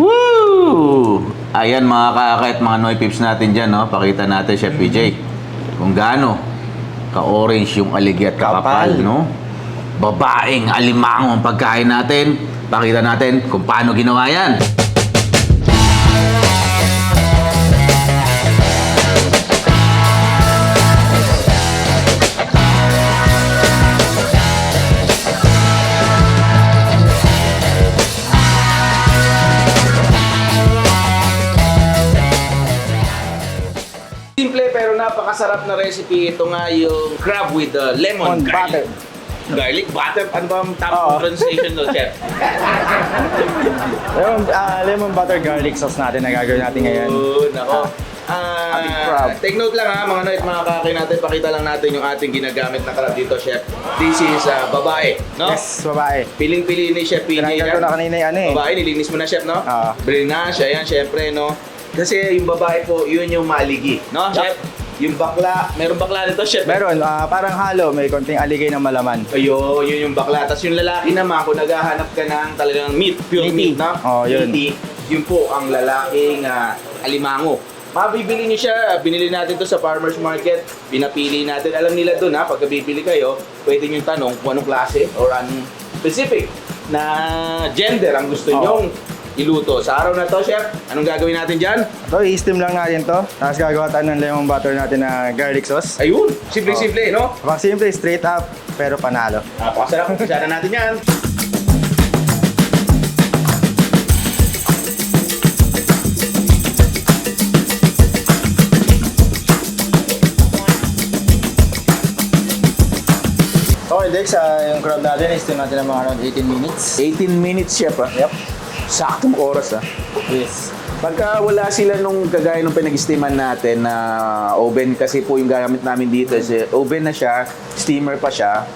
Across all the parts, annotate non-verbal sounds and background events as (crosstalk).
Woo! Ayan mga kakait, mga Noy Pips natin dyan, no? Pakita natin, Chef PJ, kung gaano ka-orange yung aligi at kakapal, Kapal. no? Babaeng alimango ang pagkain natin. Pakita natin kung paano ginawa yan. Napakasarap na recipe. Ito nga yung crab with the lemon On garlic. butter. Garlic butter? Ano ba ang Oo. tamang pronunciation doon, Chef? (laughs) Lemon, ah, lemon butter garlic sauce natin na gagawin natin ngayon. Oo, nako. Ah, ating crab. take note lang ha, mga noit, mga kaki natin, pakita lang natin yung ating ginagamit na crab dito, Chef. This is ah, babae, no? Yes, babae. Piling-pili ni Chef PJ. Tinanggal ko na kanina yung ano eh. Babae, nilinis mo na, Chef, no? Oo. Brilliant siya yan, syempre, no? Kasi yung babae po, yun yung maligi, no, Chef? Yung bakla, meron bakla nito, Chef? Meron, ah, parang halo, may konting aligay ng malaman. Ayun, yun yung bakla. Tapos yung lalaki naman, kung naghahanap ka ng talagang meat, pure meat, Meaty. no? Oh, yun. Meaty, yun po ang lalaking ah, alimango. Mabibili niyo siya, binili natin to sa farmer's market, pinapili natin. Alam nila doon ha, pagka bibili kayo, pwede niyo tanong kung anong klase or anong specific na gender ang gusto Oo. nyong iluto. Sa araw na to, chef, anong gagawin natin dyan? So, i-steam lang natin to. Tapos gagawa tayo ng lemon butter natin na garlic sauce. Ayun, simple-simple, no? Pang simple, straight up, pero panalo. Napakasarap, umpisa na natin yan. Okay, Dex, ah, yung crab natin, i-steam natin ng mga around 18 minutes. 18 minutes, chef, ah. Yep. Saktong oras, ah. Yes. Pagka wala sila nung kagaya nung pinag-steaman natin na oven kasi po yung gamit namin dito is eh, oven na siya, steamer pa siya.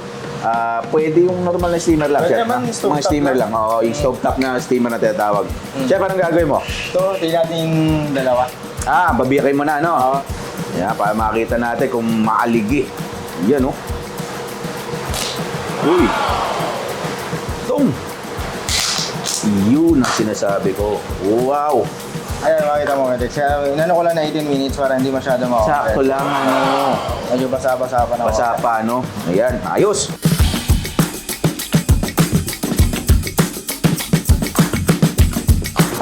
Ah, pwede yung normal na steamer lang Pwede chef. naman no? yung stove Mga top steamer lang. lang. Oo, yung stove top na steamer na tinatawag. Chef, anong gagawin mo? Ito, tingnan natin yung dalawa. Ah, babiyakay mo na, no? Oo. Yeah, para makita natin kung maaligi. Yan, oh. Uy. Tung. Yun ang sinasabi ko. Wow. Ayan, makita mo nga, Dex. Kaya, inano ko lang na 18 minutes para hindi masyado mako. Sakto lang, ano. Medyo basa-basa pa na. Basa pa, no? Ayan, ayos.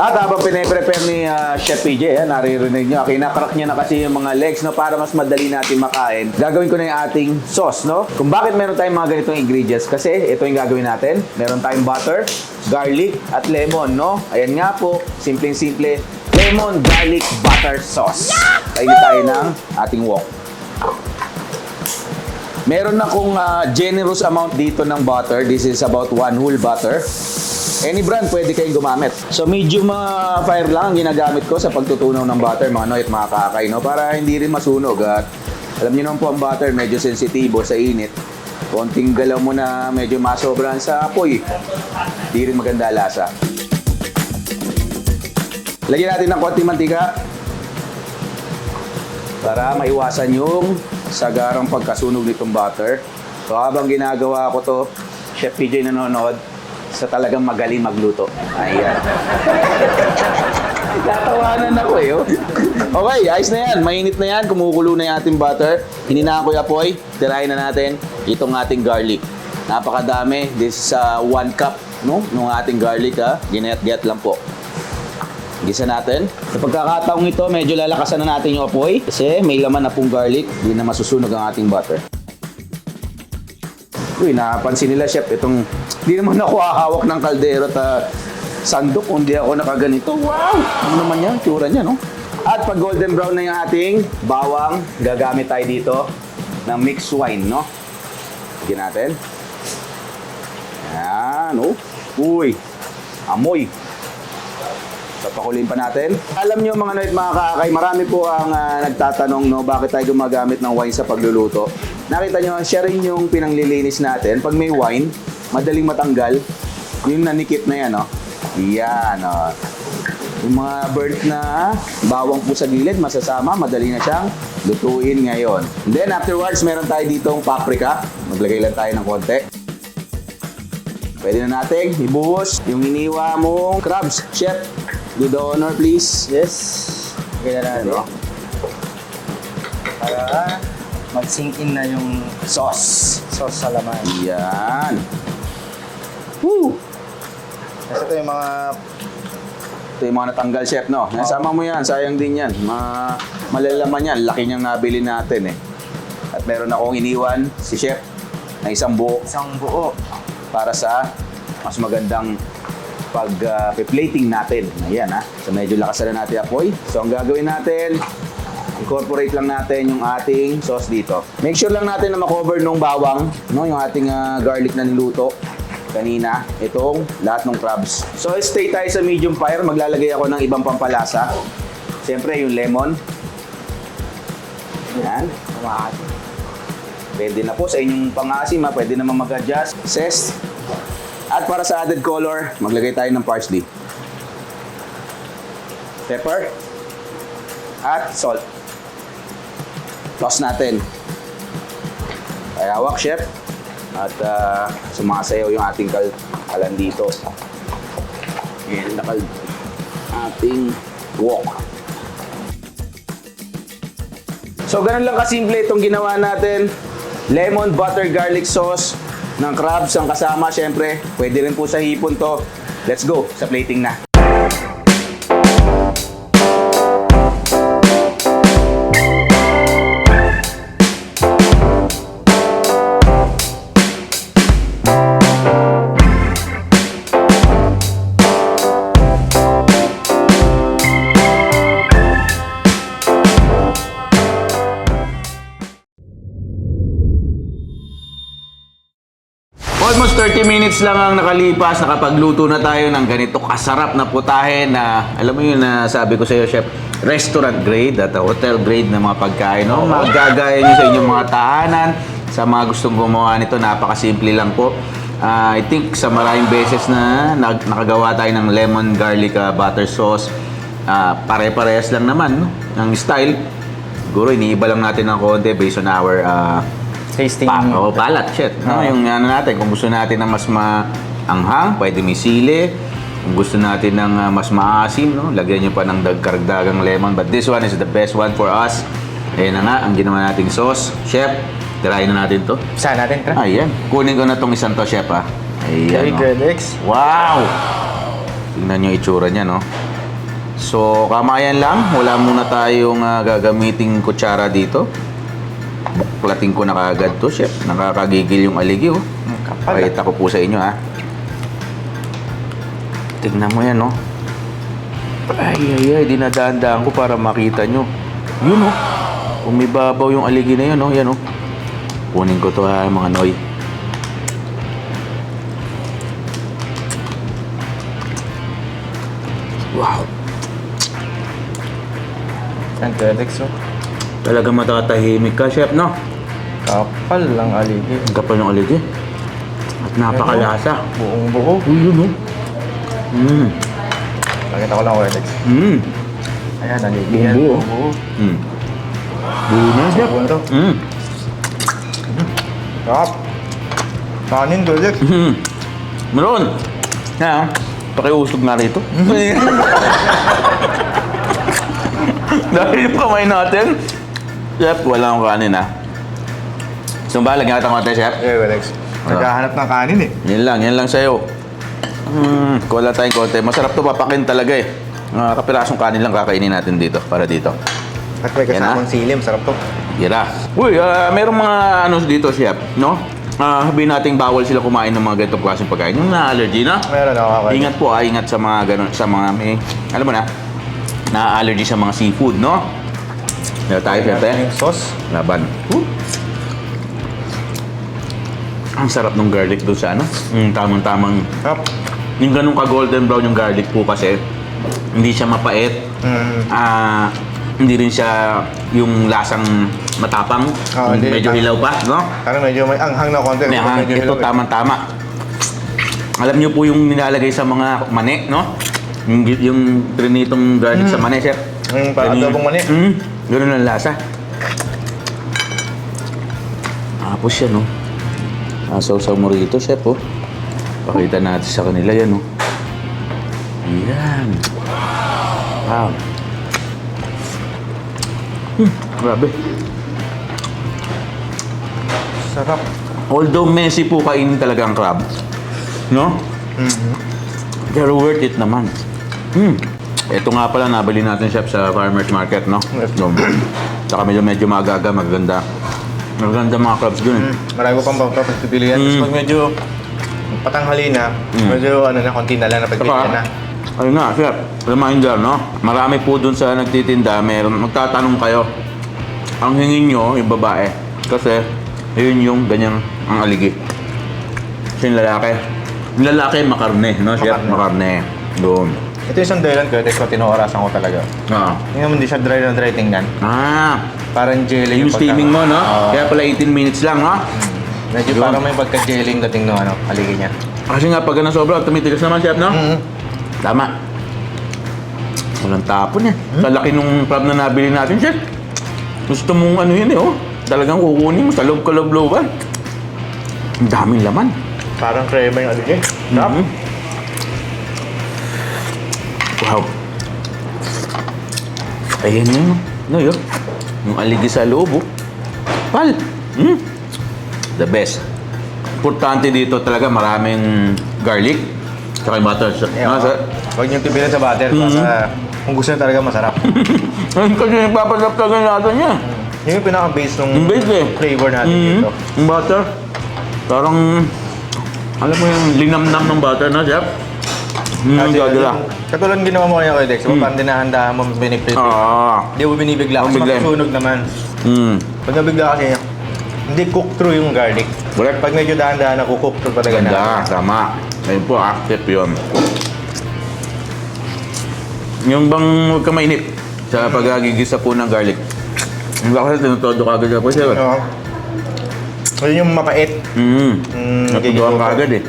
At habang pinaprepare ni ah, Chef PJ, yan, naririnig nyo, kinakarak niya na kasi yung mga legs no, para mas madali natin makain. Gagawin ko na yung ating sauce, no? Kung bakit meron tayong mga ganitong ingredients, kasi ito yung gagawin natin. Meron tayong butter, garlic, at lemon, no? Ayan nga po, simpleng-simple, lemon garlic butter sauce. Kainin tayo ng ating wok. Meron akong ah, generous amount dito ng butter. This is about one whole butter. Any brand pwede kayong gumamit. So medium ah, fire lang ang ginagamit ko sa pagtutunaw ng butter mga noy at mga kakay, no? Para hindi rin masunog at alam niyo naman po ang butter medyo sensitibo sa init. Konting galaw mo na medyo masobran sa apoy. Hindi rin maganda lasa. Lagyan natin ng konting mantika para maiwasan yung sagarang pagkasunog nitong butter. So habang ginagawa ko to, Chef PJ nanonood sa talagang magaling magluto. Ayan. Tatawanan ako eh. Oh. Okay, ayos na yan. Mainit na yan. Kumukulo na yung ating butter. Hininaan ko yung apoy. Tirahin na natin itong ating garlic. Napakadami. This is uh, one cup no? nung ating garlic. Ha? Ginayat-gayat lang po. Gisa natin. Sa pagkakataong ito, medyo lalakasan na natin yung apoy kasi may laman na pong garlic. Hindi na masusunog ang ating butter. Uy, napansin nila, chef, itong... Hindi naman ako hahawak ng kaldero at ah, sandok kung hindi ako nakaganito. Wow! Ano naman yan? Tsura niya, no? At pag golden brown na yung ating bawang, gagamit tayo dito ng mixed wine, no? Lagyan natin. Yan, oh. Uy, amoy. Papakulin pa natin. Alam niyo mga noit, mga kakay, marami po ang ah, nagtatanong no, bakit tayo gumagamit ng wine sa pagluluto. Nakita niyo, siya rin yung pinanglilinis natin. Pag may wine, madaling matanggal. Yung nanikit na yan, no? Yan, oh. Yung mga burnt na bawang po sa gilid, masasama, madali na siyang lutuin ngayon. Then afterwards, meron tayo ditong paprika. Maglagay lang tayo ng konti. Pwede na nating ibuhos yung iniwa mong crabs, chef. Do the honor, please. Yes. Lagyan na natin. Ano? Para mag-sink in na yung Sauce. sauce sa laman. Yan. Woo! Kasi ito yung mga Ito yung mga natanggal, chef, no? Nasama mo yan, sayang din yan. Ma malalaman yan, laki niyang nabili natin eh. At meron akong iniwan, si chef, na isang buo isang buo. para sa mas magandang pag-plating natin. Ayan ha. So medyo lakasan na natin apoy. So ang gagawin natin, incorporate lang natin yung ating sauce dito. Make sure lang natin na makover nung bawang, no, yung ating ah, garlic na niluto kanina, itong lahat ng crabs. So stay tayo sa medium fire, maglalagay ako ng ibang pampalasa. Siyempre yung lemon. Yan. Pwede na po sa inyong pangasim pwede naman mag-adjust. Zest. At para sa added color, maglagay tayo ng parsley. Pepper. At salt. Toss natin. Kaya hawak, chef. At uh, sumasayaw yung ating kal kalan dito. And nakal ating wok. So, ganun lang kasimple itong ginawa natin. Lemon butter garlic sauce ng crabs ang kasama. Siyempre, pwede rin po sa hipon to. Let's go sa plating na. 30 minutes lang ang nakalipas, nakapagluto na tayo ng ganito kasarap na putahe na, alam mo yun na sabi ko sa iyo, chef, restaurant grade at hotel grade na mga pagkain. No? Magagaya nyo sa inyong mga tahanan, sa mga gustong gumawa nito, napakasimple lang po. Ah, I think sa maraming beses na nag- nakagawa tayo ng lemon garlic ah, butter sauce, ah, pare-parehas lang naman no? ng style. Siguro iniiba lang natin ng konti based on our ah, Tasting. Pa, o balat, shit. No? Oo. Yung ano natin, kung gusto natin ng mas maanghang, pwede may sili. Kung gusto natin ng ah, mas maasim, no? lagyan nyo pa ng dagkaragdagang lemon. But this one is the best one for us. Ayan na nga, ang ginawa nating sauce. Chef, tirahin na natin to. Saan natin, tra? Ayan, kunin ko na tong isang to, chef, ha. Okay, Ayan, no? good, X. Wow! Tingnan nyo yung itsura niya, no? So, kamayan lang. Wala muna tayong ah, gagamiting kutsara dito. Buklatin ko na kaagad to, chef. Nakakagigil yung aligi, oh. Pakita ko po sa inyo, ha. Tingnan mo yan, no? Ay, ay, ay. Dinadaan-daan ko para makita nyo. Yun, oh. Umibabaw yung aligi na yun, oh. Yan, oh. Kunin ko to, ha, mga noy. Wow. Saan, good, X, oh. Talaga matatahimik ka, chef, no? Kapal lang aligi. Ang kapal ng aligi. At napakalasa. Buong buo. Uy, yun, oh. Mm. Nakita ko lang, good, X. Mm. Ayan, aligi Buong yan. buo. Buong buo. Mm. Buo na, chef. Buo na to. Mm. Kap. Kanin, good, X. Mm. Meron. Ha, pakiusog na rito. (laughs) Dahil yung kamay natin, chef, wala akong kanin, ha. So, ba, lagyan natin konti, chef? Okay, good, X. Naghahanap ng kanin, eh. Yan lang, yan lang sa'yo. Hmm, kuha lang tayong konti. Masarap to papakin talaga eh. Mga kapirasong kanin lang kakainin natin dito, para dito. At may Yan, kasamang silim, sarap to. Gira. Uy, ah, merong mga ano dito, chef, no? Ah, sabihin nating bawal sila kumain ng mga ganitong klaseng pagkain. Yung na-allergy na. Meron ako, okay. Ingat po, ah, ingat sa mga ganun, sa mga may, alam mo na, na-allergy sa mga seafood, no? Meron tayo, syempre. Yung sauce. Laban. Ang sarap ng garlic doon sa ano? Yung tamang-tamang Kap. yung ganun ka golden brown yung garlic po kasi hindi siya mapait. Mm. Ah, hindi rin siya yung lasang matapang. Ah, hindi. medyo hilaw pa, no? Parang medyo may anghang na konti. May hang- Medyo ito hilaw, eh. tamang-tama. Alam niyo po yung nilalagay sa mga mani, no? Yung, yung trinitong garlic sa mani, chef. Mm, parang Ganun- adobong mani. Mm, ganun ang lasa. Tapos yan, no? Asaw-saw mo rito, chef, oh. Pakita natin sa kanila yan, oh. Yan. Wow. Hmm, grabe. Sarap. Although messy po kainin talaga ang crab. No? Pero worth it naman. Hmm. Ito nga pala, nabili natin chef sa farmer's market, no? Yes. Doon. (clears throat) Tsaka medyo, medyo magaga, magaganda. Magaganda mga crabs dun. eh. Mm. Marami ko pang bangka pagpipilian. Tapos Mm. pag medyo patanghali na, Mm. medyo ano na, konti na lang na pagpipilian na. ayun nga, chef, reminder, no? Marami po dun sa nagtitinda, meron, magtatanong kayo. Ang hingin nyo, yung babae. Kasi, yun yung ganyang ang aligi. Kasi yung lalaki. Yung lalaki, makarne, no, chef? Makarne. Makarne. Doon. Ito yung isang dahilan ko, ito tinuorasan ko talaga. Ah. Hindi naman hindi siya dry na dry tingnan. Ah, Parang jelly yung steaming mo, no? Oo. Kaya pala 18 minutes lang, no? medyo Yun. parang may pagka-jelly yung dating ng ano, haligi niya. Kasi nga, pag na sobra, tumitigas naman, chef, no? Mm. Tama. Walang tapon eh. Sa laki nung crab na nabili natin, chef. Gusto mong ano yun eh, oh. Talagang kukunin mo sa loob ka loob looban. Ang daming laman. Parang crema yung haligi. Sarap. Mhm. Wow. Ayan yun. No, yun. Yung aligi sa loob, oh. Pal. Mm. The best. Importante dito talaga maraming garlic. Tsaka yung butter. Eh, Ah, oo. sa- Huwag niyong tipilan sa butter. Mhm. Para kung gusto niyo talaga masarap. (laughs) Ayun kasi nagpapasap talaga natin niya. Yun yung pinaka-base ng Yung base eh. flavor natin Mhm. dito. Yung butter. Parang, alam mo yung linamnam ng butter na, Chef? Mm, Kasi gagala. Katulad ginawa mo kaya kay Dex, mm. parang dinahandahan mo biniplit. Ah. Hindi mo binibigla kasi masusunog naman. Mm. Pag nabigla kasi, hindi cook through yung garlic. Correct. Pag medyo dahan-dahan na cook through talaga na. Ganda, tama. Ayun po, ah, tip yun. Yung bang huwag ka mainip sa pagagigisa po ng garlic. Ba kasi tinutodo ka agad po siya. Oo. Yun yung mapait. Mm. Mm, Natutuwa ka agad eh.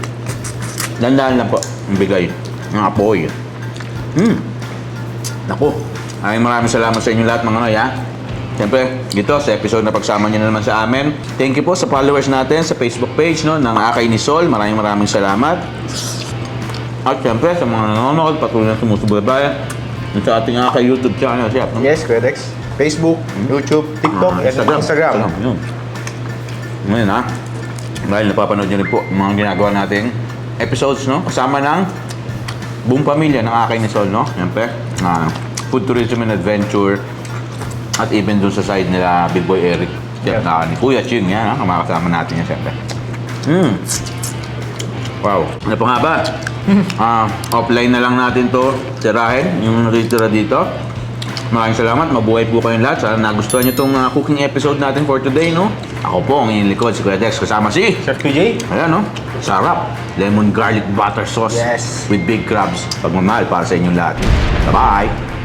Dandaan lang po. Ang bigay. Ng apoy. Mm. Naku. Ay maraming salamat sa inyo lahat mga noy ha. Siyempre, dito sa episode na pagsama niyo na naman sa amin. Thank you po sa followers natin sa Facebook page no, ng Akay ni Sol. Maraming maraming salamat. At siyempre, sa mga nanonood, patuloy na sumusubaybay sa ating Akay YouTube channel. Siya, no? Yes, Kuya Dex. Facebook, YouTube, TikTok, Ah, at Instagram. Yun. Ngayon ha. Dahil napapanood nyo rin po ang mga ginagawa nating episodes, no? Kasama ng buong pamilya ng aking ni Sol, no? Siyempre, ah, food tourism and adventure. At even dun sa side nila, Big Boy Eric. Chef Yeah. na ni Kuya Chin, yan ha? Kamakasama natin yan, siyempre. Hmm. Wow. Ano pa nga ba? Ah, offline na lang natin to tirahin, yung natitira dito. Maraming salamat, mabuhay po kayong lahat. Sana nagustuhan nyo itong ah, cooking episode natin for today, no? Ako po, ang inyong likod, si Kuya Dex, kasama si... Chef PJ, Ayan, no? Sarap. Lemon garlic butter sauce Yes. with big crabs. Pagmamahal para sa inyong lahat. Bye-bye!